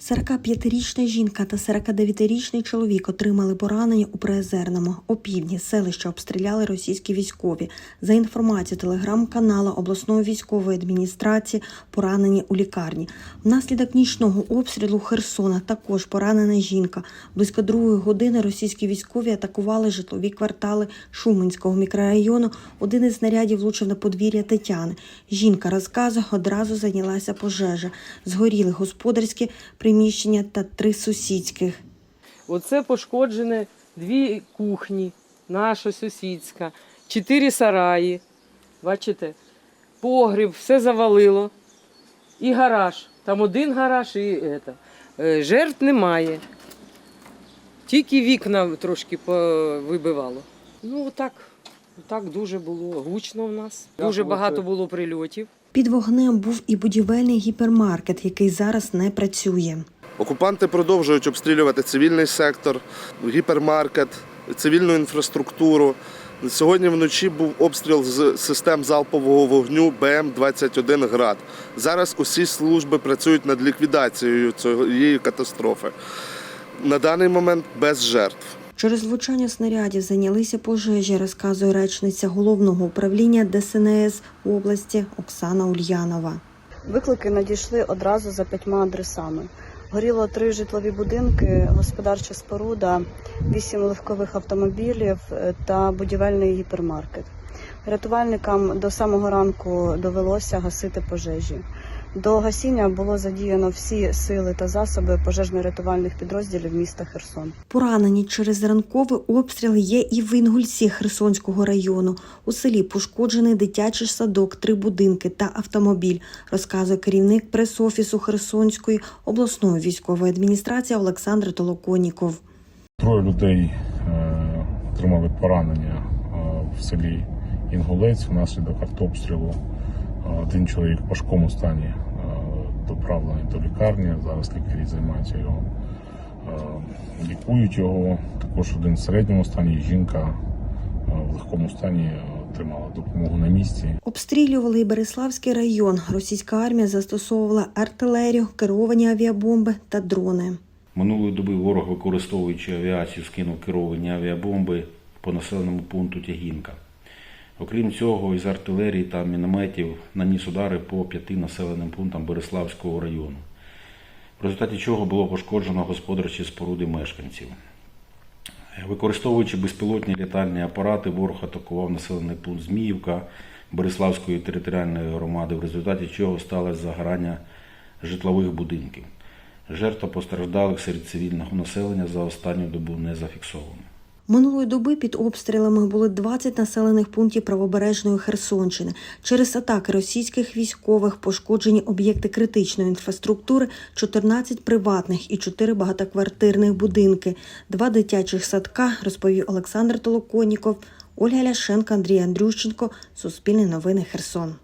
45-річна жінка та 49-річний чоловік отримали поранення у Приозерному. Опівдні селища обстріляли російські військові. За інформацією телеграм-канала обласної військової адміністрації, поранені у лікарні. Внаслідок нічного обстрілу Херсона також поранена жінка. Близько другої години російські військові атакували житлові квартали Шуменського мікрорайону. Один із снарядів влучив на подвір'я Тетяни. Жінка розказує, одразу зайнялася пожежа. Згоріли господарські приміщення та три сусідських. Оце пошкоджені дві кухні, наша сусідська, чотири сараї. Бачите? Погріб, все завалило. І гараж. Там один гараж і это. Е, жертв немає. Тільки вікна трошки вибивало. Ну, отак, так дуже було гучно в нас. Дуже багато було прильотів. Під вогнем був і будівельний гіпермаркет, який зараз не працює. Окупанти продовжують обстрілювати цивільний сектор, гіпермаркет, цивільну інфраструктуру. Сьогодні вночі був обстріл з систем залпового вогню БМ-21 град. Зараз усі служби працюють над ліквідацією цієї катастрофи. На даний момент без жертв. Через влучання снарядів зайнялися пожежі, розказує речниця головного управління ДСНС області Оксана Ульянова. Виклики надійшли одразу за п'ятьма адресами. Горіло три житлові будинки, господарча споруда, вісім легкових автомобілів е, та будівельний гіпермаркет. Рятувальникам до самого ранку довелося гасити пожежі. До гасіння було задіяно всі сили та засоби пожежно-рятувальних підрозділів міста Херсон. Поранені через ранковий обстріл є і в Інгульці Херсонського району. У селі пошкоджений дитячий садок, три будинки та автомобіль, розказує керівник прес-офісу Херсонської обласної військової адміністрації Олександр Толоконіков. Троє людей е, отримали поранення е, в селі Інгулець внаслідок артобстрілу. Е, Один чоловік в важкому стані е, доправлений до лікарні. Зараз лікарі займаються його, е, лікують його. Також один в середньому стані. Жінка в легкому стані отримала допомогу на місці. Обстрілювали і Береславський район. Російська армія застосовувала артилерію, керовані авіабомби та дрони. Минулої доби ворог, використовуючи авіацію, скинув керовані авіабомби по населеному пункту Тягінка. Окрім цього, із артилерії та мінометів наніс удари по п'яти населеним пунктам Береславського району, в результаті чого було пошкоджено господарчі споруди мешканців. Використовуючи безпілотні літальні апарати, ворог атакував населений пункт Зміївка Береславської територіальної громади, в результаті чого сталося загорання житлових будинків. Жертв та постраждалих серед цивільного населення за останню добу не зафіксовано. Минулої доби під обстрілами були 20 населених пунктів правобережної Херсонщини. Через атаки російських військових пошкоджені об'єкти критичної інфраструктури, 14 приватних і 4 багатоквартирних будинки, два дитячих садка, розповів Олександр Толоконіков, Ольга Ляшенко, Андрій Андрющенко. Суспільне новини Херсон.